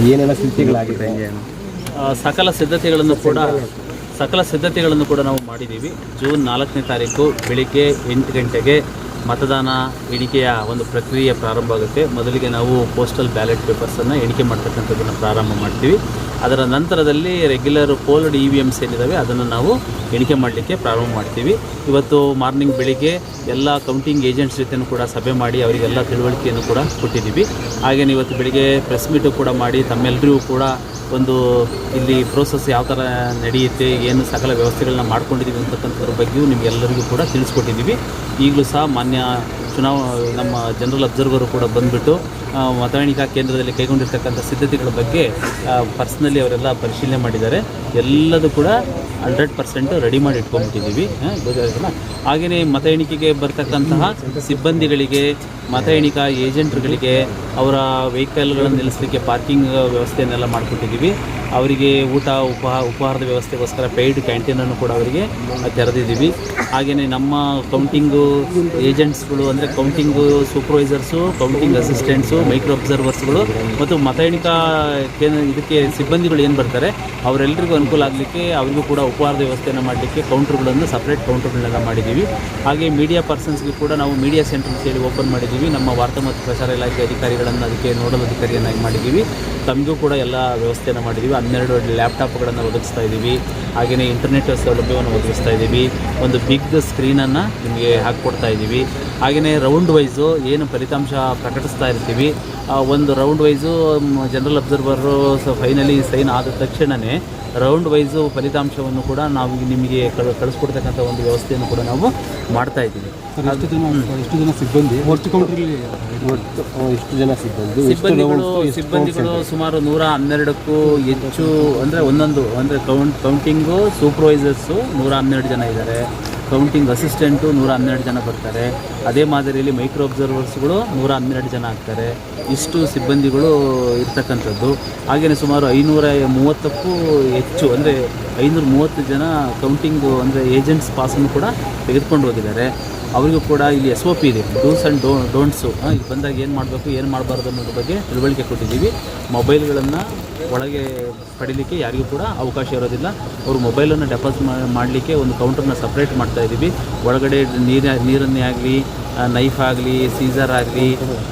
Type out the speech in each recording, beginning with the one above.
ಏನೆಲ್ಲ ಸ್ಥಿತಿಗಳಾಗಿದೆ? ಸಕಲ ಸಿದ್ಧತೆಗಳನ್ನು ಕೂಡ ಸಕಲ ಸಿದ್ಧತೆಗಳನ್ನು ಕೂಡ ನಾವು ಮಾಡಿದ್ದೀವಿ. ಜೂನ್ ನಾಲ್ಕನೇ ತಾರೀಕು ಬೆಳಿಗ್ಗೆ ಎಂಟು ಗಂಟೆಗೆ ಮತದಾನ ಎಣಿಕೆಯ ಒಂದು ಪ್ರಕ್ರಿಯೆ ಪ್ರಾರಂಭ ಆಗುತ್ತೆ. ಮೊದಲಿಗೆ ನಾವು ಪೋಸ್ಟಲ್ ಬ್ಯಾಲೆಟ್ ಪೇಪರ್ಸನ್ನು ಎಣಿಕೆ ಮಾಡ್ತಕ್ಕಂಥದ್ದನ್ನು ಪ್ರಾರಂಭ ಮಾಡ್ತೀವಿ. ಅದರ ನಂತರದಲ್ಲಿ regular polled E V Ms ಏನಿದ್ದಾವೆ ಅದನ್ನು ನಾವು ಎಣಿಕೆ ಮಾಡಲಿಕ್ಕೆ ಪ್ರಾರಂಭ ಮಾಡ್ತೀವಿ. ಇವತ್ತು ಮಾರ್ನಿಂಗ್ ಬೆಳಿಗ್ಗೆ ಎಲ್ಲ ಕೌಂಟಿಂಗ್ ಏಜೆಂಟ್ಸ್ ಜೊತೆನೂ ಕೂಡ ಸಭೆ ಮಾಡಿ ಅವರಿಗೆಲ್ಲ ತಿಳುವಳಿಕೆಯನ್ನು ಕೂಡ ಕೊಟ್ಟಿದ್ದೀವಿ. ಹಾಗೆಯೇ ಇವತ್ತು ಬೆಳಿಗ್ಗೆ ಪ್ರೆಸ್ ಮೀಟು ಕೂಡ ಮಾಡಿ ತಮ್ಮೆಲ್ಲರಿಗೂ ಕೂಡ ಒಂದು ಇಲ್ಲಿ ಪ್ರೋಸೆಸ್ ಯಾವ ಥರ ನಡೆಯುತ್ತೆ, ಏನು ಸಕಲ ವ್ಯವಸ್ಥೆಗಳನ್ನ ಮಾಡ್ಕೊಂಡಿದ್ದೀವಿ ಅಂತಕ್ಕಂಥದ್ರ ಬಗ್ಗೆಯೂ ನಿಮಗೆಲ್ಲರಿಗೂ ಕೂಡ ತಿಳಿಸ್ಕೊಟ್ಟಿದ್ದೀವಿ. ಈಗಲೂ ಸಹ ಮಾನ್ಯ ಚುನಾವ ನಮ್ಮ ಜನರಲ್ ಅಬ್ಸರ್ವರು ಕೂಡ ಬಂದ್ಬಿಟ್ಟು ಮತ ಎಣಿಕಾ ಕೇಂದ್ರದಲ್ಲಿ ಕೈಗೊಂಡಿರ್ತಕ್ಕಂಥ ಸಿದ್ಧತೆಗಳ ಬಗ್ಗೆ ಪರ್ಸ್ನಲಿ ಅವರೆಲ್ಲ ಪರಿಶೀಲನೆ ಮಾಡಿದ್ದಾರೆ. ಎಲ್ಲದೂ ಕೂಡ ಹಂಡ್ರೆಡ್ ಪರ್ಸೆಂಟ್ ರೆಡಿ ಮಾಡಿ ಇಟ್ಕೊಂಡ್ಬಿಟ್ಟಿದ್ದೀವಿ. ಗೊತ್ತಾಯ್ತಲ್ಲ? ಹಾಗೆಯೇ ಮತ ಎಣಿಕೆಗೆ ಬರ್ತಕ್ಕಂತಹ ಸಿಬ್ಬಂದಿಗಳಿಗೆ, ಮತ ಎಣಿಕಾ ಏಜೆಂಟ್ರುಗಳಿಗೆ, ಅವರ ವೆಹಿಕಲ್ಗಳನ್ನು ನಿಲ್ಲಿಸಲಿಕ್ಕೆ ಪಾರ್ಕಿಂಗ್ ವ್ಯವಸ್ಥೆಯನ್ನೆಲ್ಲ ಮಾಡಿಕೊಟ್ಟಿದ್ದೀವಿ. ಅವರಿಗೆ ಊಟ, ಉಪಹ, ಉಪಹಾರದ ವ್ಯವಸ್ಥೆಗೋಸ್ಕರ ಪೇಯ್ಡ್ ಕ್ಯಾಂಟೀನನ್ನು ಕೂಡ ಅವರಿಗೆ ತೆರೆದಿದ್ದೀವಿ. ಹಾಗೆಯೇ ನಮ್ಮ ಕೌಂಟಿಂಗು ಏಜೆಂಟ್ಸ್ಗಳು ಅಂದರೆ counting supervisors, counting assistants, micro ಅಬ್ಸರ್ವರ್ಸ್ಗಳು ಮತ್ತು ಮತ ಎಣಿಕಾ ಇದಕ್ಕೆ ಸಿಬ್ಬಂದಿಗಳು ಏನು ಬರ್ತಾರೆ ಅವರೆಲ್ಲರಿಗೂ ಅನುಕೂಲ ಆಗಲಿಕ್ಕೆ ಅವರಿಗೂ ಕೂಡ ಉಪಹಾರದ ವ್ಯವಸ್ಥೆಯನ್ನು ಮಾಡಲಿಕ್ಕೆ ಕೌಂಟ್ರ್ಗಳನ್ನು ಸಪ್ರೇಟ್ ಕೌಂಟ್ರ್ಗಳನ್ನೆಲ್ಲ ಮಾಡಿದ್ದೀವಿ. ಹಾಗೆ ಮೀಡಿಯಾ ಪರ್ಸನ್ಸ್ಗೆ ಕೂಡ ನಾವು ಮೀಡಿಯಾ ಸೆಂಟರ್ ಅಂತೇಳಿ ಓಪನ್ ಮಾಡಿದ್ದೀವಿ. ನಮ್ಮ ವಾರ್ತಾ ಮತ್ತು ಪ್ರಸಾರ ಇಲಾಖೆ ಅಧಿಕಾರಿಗಳನ್ನು ಅದಕ್ಕೆ ನೋಡಲ್ ಅಧಿಕಾರಿಯನ್ನಾಗಿ ಮಾಡಿದ್ದೀವಿ. ತಮಗೂ ಕೂಡ ಎಲ್ಲ ವ್ಯವಸ್ಥೆಯನ್ನು ಮಾಡಿದ್ದೀವಿ. ಹನ್ನೆರಡು ಲ್ಯಾಪ್ಟಾಪ್ಗಳನ್ನು ಒದಗಿಸ್ತಾ ಇದ್ದೀವಿ. ಹಾಗೆಯೇ ಇಂಟರ್ನೆಟ್ ಸೌಲಭ್ಯವನ್ನು ಒದಗಿಸ್ತಾ ಇದ್ದೀವಿ. ಒಂದು ಬಿಗ್ ಸ್ಕ್ರೀನನ್ನು ನಿಮಗೆ ಹಾಕ್ಕೊಡ್ತಾ ಇದ್ದೀವಿ. ಹಾಗೆಯೇ ರೌಂಡ್ ವೈಸು ಏನು ಫಲಿತಾಂಶ ಪ್ರಕಟಿಸ್ತಾ ಇರ್ತೀವಿ. ಆ ಒಂದು round wise general observer so finally sign ಆದ ತಕ್ಷಣವೇ ರೌಂಡ್ ವೈಸು ಫಲಿತಾಂಶವನ್ನು ಕೂಡ ನಾವು ನಿಮಗೆ ಕಳ್ ಕಳಿಸ್ಕೊಡ್ತಕ್ಕಂಥ ಒಂದು ವ್ಯವಸ್ಥೆಯನ್ನು ಕೂಡ ನಾವು ಮಾಡ್ತಾ ಇದ್ದೀವಿ. ಎಷ್ಟು ಜನ ಎಷ್ಟು ಜನ ಸಿಬ್ಬಂದಿ? ಎಷ್ಟು ಜನ ಸಿಬ್ಬಂದಿ? ಸಿಬ್ಬಂದಿಗಳು ಸಿಬ್ಬಂದಿಗಳು ಸುಮಾರು ನೂರ ಹನ್ನೆರಡಕ್ಕೂ ಹೆಚ್ಚು ಅಂದರೆ ಒಂದೊಂದು ಅಂದರೆ ಕೌಂಟ್ ಕೌಂಟಿಂಗು ಸೂಪರ್ವೈಸರ್ಸು ನೂರ ಹನ್ನೆರಡು ಜನ ಇದ್ದಾರೆ. ಕೌಂಟಿಂಗ್ ಅಸಿಸ್ಟೆಂಟು ನೂರ ಹನ್ನೆರಡು ಜನ ಬರ್ತಾರೆ. ಅದೇ ಮಾದರಿಯಲ್ಲಿ ಮೈಕ್ರೋ ಅಬ್ಸರ್ವರ್ಸ್ಗಳು ನೂರ ಹನ್ನೆರಡು ಜನ ಆಗ್ತಾರೆ. ಇಷ್ಟು ಸಿಬ್ಬಂದಿಗಳು ಇರ್ತಕ್ಕಂಥದ್ದು. ಹಾಗೆಯೇ ಸುಮಾರು ಐನೂರ ಮೂವತ್ತಕ್ಕೂ ಹೆಚ್ಚು, ಅಂದರೆ ಐನೂರ ಮೂವತ್ತು ಜನ ಕೌಂಟಿಂಗು ಅಂದರೆ ಏಜೆಂಟ್ಸ್ ಪಾಸನ್ನು ಕೂಡ ತೆಗೆದುಕೊಂಡು ಹೋಗಿದ್ದಾರೆ. ಅವರಿಗೂ ಕೂಡ ಇಲ್ಲಿ ಎಸ್ ಒ ಪಿ ಇದೆ. ಡೂಸ್ ಆ್ಯಂಡ್ ಡೋ ಡೋಂಟ್ಸು ಇಲ್ಲಿ ಬಂದಾಗ ಏನು ಮಾಡಬೇಕು, ಏನು ಮಾಡಬಾರ್ದು ಅನ್ನೋದ್ರ ಬಗ್ಗೆ ತಿಳುವಳಿಕೆ ಕೊಟ್ಟಿದ್ದೀವಿ. ಮೊಬೈಲ್ಗಳನ್ನು ಒಳಗೆ ಪಡೀಲಿಕ್ಕೆ ಯಾರಿಗೂ ಕೂಡ ಅವಕಾಶ ಇರೋದಿಲ್ಲ. ಅವರು ಮೊಬೈಲನ್ನು ಡೆಪಾಸಿಟ್ ಮಾಡಲಿಕ್ಕೆ ಒಂದು ಕೌಂಟರ್ನ ಸಪ್ರೇಟ್ ಮಾಡ್ತಾ ಇದ್ದೀವಿ. ಒಳಗಡೆ ನೀರ ನೀರನ್ನೇ ಆಗಲಿ ನೈಫ್ ಆಗಲಿ ಸೀಸರ್ ಆಗಲಿ,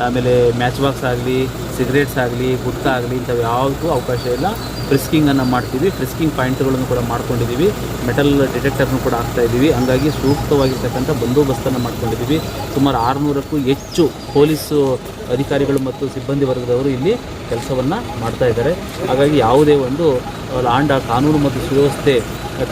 ಆಮೇಲೆ ಮ್ಯಾಚ್ ಬಾಕ್ಸ್ ಆಗಲಿ ಸಿಗರೇಟ್ಸ್ ಆಗಲಿ, ಗುಟ್ಕಾ ಆಗಲಿ ಇಂಥವು ಯಾವುದಕ್ಕೂ ಅವಕಾಶ ಇಲ್ಲ. ಫ್ರಿಸ್ಕಿಂಗನ್ನು ಮಾಡ್ತೀವಿ ಫ್ರಿಸ್ಕಿಂಗ್ ಪಾಯಿಂಟ್ಗಳನ್ನು ಕೂಡ ಮಾಡ್ಕೊಂಡಿದ್ದೀವಿ. ಮೆಟಲ್ ಡಿಟೆಕ್ಟರ್ನು ಕೂಡ ಹಾಕ್ತಾ ಇದ್ದೀವಿ. ಹಂಗಾಗಿ ಸೂಕ್ತವಾಗಿರ್ತಕ್ಕಂಥ ಬಂದೋಬಸ್ತನ್ನು ಮಾಡ್ಕೊಂಡಿದ್ದೀವಿ. ಸುಮಾರು ಆರುನೂರಕ್ಕೂ ಹೆಚ್ಚು ಪೊಲೀಸು ಅಧಿಕಾರಿಗಳು ಮತ್ತು ಸಿಬ್ಬಂದಿ ವರ್ಗದವರು ಇಲ್ಲಿ ಕೆಲಸವನ್ನು ಮಾಡ್ತಾ ಇದ್ದಾರೆ. ಹಾಗಾಗಿ ಯಾವುದೇ ಒಂದು ಲಾಂಡ, ಕಾನೂನು ಮತ್ತು ಸುವ್ಯವಸ್ಥೆ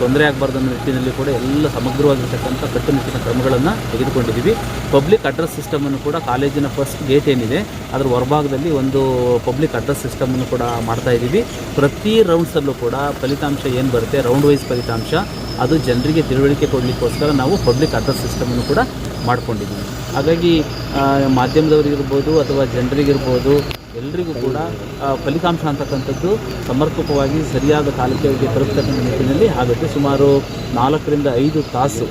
ತೊಂದರೆ ಆಗಬಾರ್ದು ಅನ್ನೋ ನಿಟ್ಟಿನಲ್ಲಿ ಕೂಡ ಎಲ್ಲ ಸಮಗ್ರವಾಗಿರ್ತಕ್ಕಂಥ ಕಟ್ಟುನಿಟ್ಟಿನ ಕ್ರಮಗಳನ್ನು ತೆಗೆದುಕೊಂಡಿದ್ದೀವಿ. ಪಬ್ಲಿಕ್ ಅಡ್ರೆಸ್ ಸಿಸ್ಟಮನ್ನು ಕೂಡ ಕಾಲೇಜಿನ ಫಸ್ಟ್ ಗೇಟ್ ಏನಿದೆ, ಅದರ ಹೊರಭಾಗದಲ್ಲಿ ಒಂದು ಪಬ್ಲಿಕ್ ಅಡ್ರೆಸ್ ಸಿಸ್ಟಮನ್ನು ಕೂಡ ಮಾಡ್ತಾ ಇದ್ದೀವಿ. ಪ್ರತಿ ರೌಂಡ್ಸಲ್ಲೂ ಕೂಡ ಫಲಿತಾಂಶ ಏನು ಬರುತ್ತೆ? ರೌಂಡ್ ವೈಸ್ ಫಲಿತಾಂಶ, ಅದು ಜನರಿಗೆ ತಿಳುವಳಿಕೆ ಕೊಡಲಿಕ್ಕೋಸ್ಕರ ನಾವು ಪಬ್ಲಿಕ್ ಅಡ್ರೆಸ್ ಸಿಸ್ಟಮನ್ನು ಕೂಡ ಮಾಡ್ಕೊಂಡಿದ್ದೀವಿ ಹಾಗಾಗಿ ಮಾಧ್ಯಮದವರಿಗಿರ್ಬೋದು ಅಥವಾ ಜನರಿಗಿರ್ಬೋದು ಎಲ್ರಿಗೂ ಕೂಡ ಫಲಿತಾಂಶ ಅಂತಕ್ಕಂಥದ್ದು ಸಮರ್ಪಕವಾಗಿ ಸರಿಯಾದ ಕಾಲಕ್ಕೆ ತಲುಪತಕ್ಕಂಥ ನಿಟ್ಟಿನಲ್ಲಿ ಆಗುತ್ತೆ. ಸುಮಾರು ನಾಲ್ಕರಿಂದ ಐದು ತಾಸು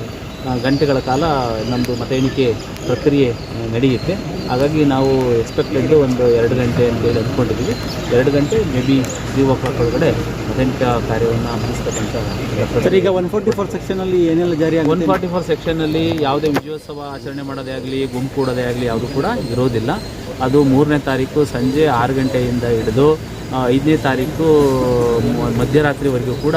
ಗಂಟೆಗಳ ಕಾಲ ನಮ್ಮದು ಮತ ಎಣಿಕೆ ಪ್ರಕ್ರಿಯೆ ನಡೆಯುತ್ತೆ. ಹಾಗಾಗಿ ನಾವು ಎಕ್ಸ್ಪೆಕ್ಟೆಡ್ ಒಂದು ಎರಡು ಗಂಟೆ ಅಂತೇಳಿ ಅಂದ್ಕೊಂಡಿದ್ದೀವಿ ಎರಡು ಗಂಟೆ maybe three o'clock ಒಳಗಡೆ ಎಣಿಕಾ ಕಾರ್ಯವನ್ನು ಮುಗಿಸ್ತಕ್ಕಂಥ ಸರ್ ಈಗ ಒನ್ ಫೋರ್ಟಿ ಫೋರ್ ಸೆಕ್ಷನಲ್ಲಿ ಏನೆಲ್ಲ ಜಾರಿ ಒನ್ ಫಾರ್ಟಿ ಫೋರ್ ಸೆಕ್ಷನಲ್ಲಿ ಯಾವುದೇ ವಿಜಯೋತ್ಸವ ಆಚರಣೆ ಮಾಡೋದೇ ಆಗಲಿ ಗುಂಪು ಕೂಡೋದೇ ಆಗಲಿ ಯಾವುದು ಕೂಡ ಇರೋದಿಲ್ಲ. ಅದು ಮೂರನೇ ತಾರೀಕು ಸಂಜೆ ಆರು ಗಂಟೆಯಿಂದ ಹಿಡಿದು ಐದನೇ ತಾರೀಕು ಮಧ್ಯರಾತ್ರಿವರೆಗೂ ಕೂಡ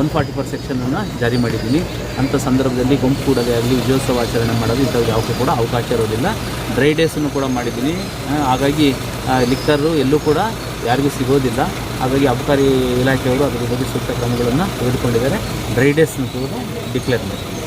ಒನ್ ಫಾರ್ಟಿ ಫೋರ್ ಸೆಕ್ಷನನ್ನು ಜಾರಿ ಮಾಡಿದ್ದೀನಿ. ಅಂಥ ಸಂದರ್ಭದಲ್ಲಿ ಗುಂಪು ಕೂಡೋದೇ ಆಗಲಿ ವಿಜಯೋತ್ಸವ ಆಚರಣೆ ಮಾಡೋದು ಇಂಥವ್ರು ಯಾವುದಕ್ಕೂ ಕೂಡ ಅವಕಾಶ ಇರೋದಿಲ್ಲ. ಡ್ರೈ ಡೇಸನ್ನು ಕೂಡ ಮಾಡಿದ್ದೀನಿ. ಹಾಗಾಗಿ ಲಿಕ್ಕರು ಎಲ್ಲೂ ಕೂಡ ಯಾರಿಗೂ ಸಿಗೋದಿಲ್ಲ. ಹಾಗಾಗಿ ಅಬಕಾರಿ ಇಲಾಖೆಯವರು ಅದರ ಬಗ್ಗೆ ಸೂಕ್ತ ಕ್ರಮಗಳನ್ನು ತೆಗೆದುಕೊಂಡಿದ್ದಾರೆ. ಡ್ರೈ ಡೇಸ್ನ ಕೂಡ ಡಿಕ್ಲೇರ್ ಮಾಡಿ